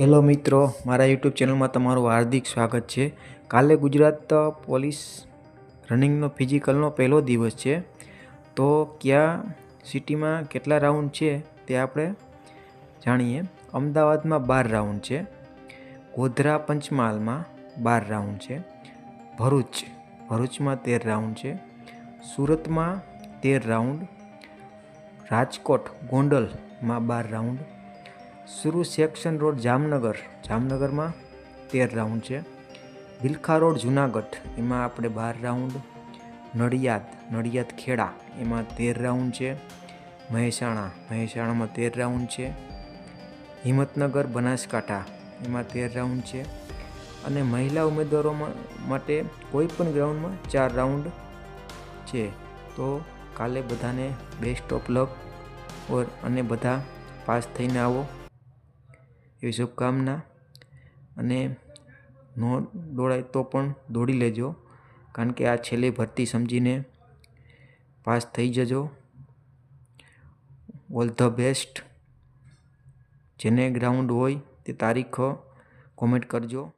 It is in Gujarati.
હેલો મિત્રો, મારા યુટ્યુબ ચેનલમાં તમારું હાર્દિક સ્વાગત છે. કાલે ગુજરાત પોલીસ રનિંગનો ફિઝિકલનો પહેલો દિવસ છે. તો કયા સિટીમાં કેટલા રાઉન્ડ છે તે આપણે જાણીએ. અમદાવાદમાં બાર રાઉન્ડ છે. ગોધરા પંચમહાલમાં બાર રાઉન્ડ છે. ભરૂચ, ભરૂચમાં તેર રાઉન્ડ છે. સુરતમાં તેર રાઉન્ડ. રાજકોટ, ગોંડલમાં બાર round. Saru section road Jamnagar. જામનગરમાં તેર રાઉન્ડ છે. ભીલખા રોડ જુનાગઢ, એમાં આપણે બાર રાઉન્ડ. નડિયાદ નડિયાદ ખેડા, એમાં તેર રાઉન્ડ છે. મહેસાણા, મહેસાણામાં તેર રાઉન્ડ છે. હિંમતનગર, બનાસકાંઠા, એમાં તેર રાઉન્ડ છે. અને મહિલા ઉમેદવારો માટે કોઈ પણ ગ્રાઉન્ડમાં ચાર રાઉન્ડ છે. તો કાલે બધાને બેસ્ટ ઓફ લક ઓર અને બધા પાસ થઈને આવો. એવી શુભકામના. અને ન દોડાય તો પણ દોડી લેજો. કારણ કે આ છેલ્લી ભરતી સમજીને પાસ થઈ જજો. All the best. જેને ગ્રાઉન્ડ હોય તે તારીખ કોમેન્ટ કરજો.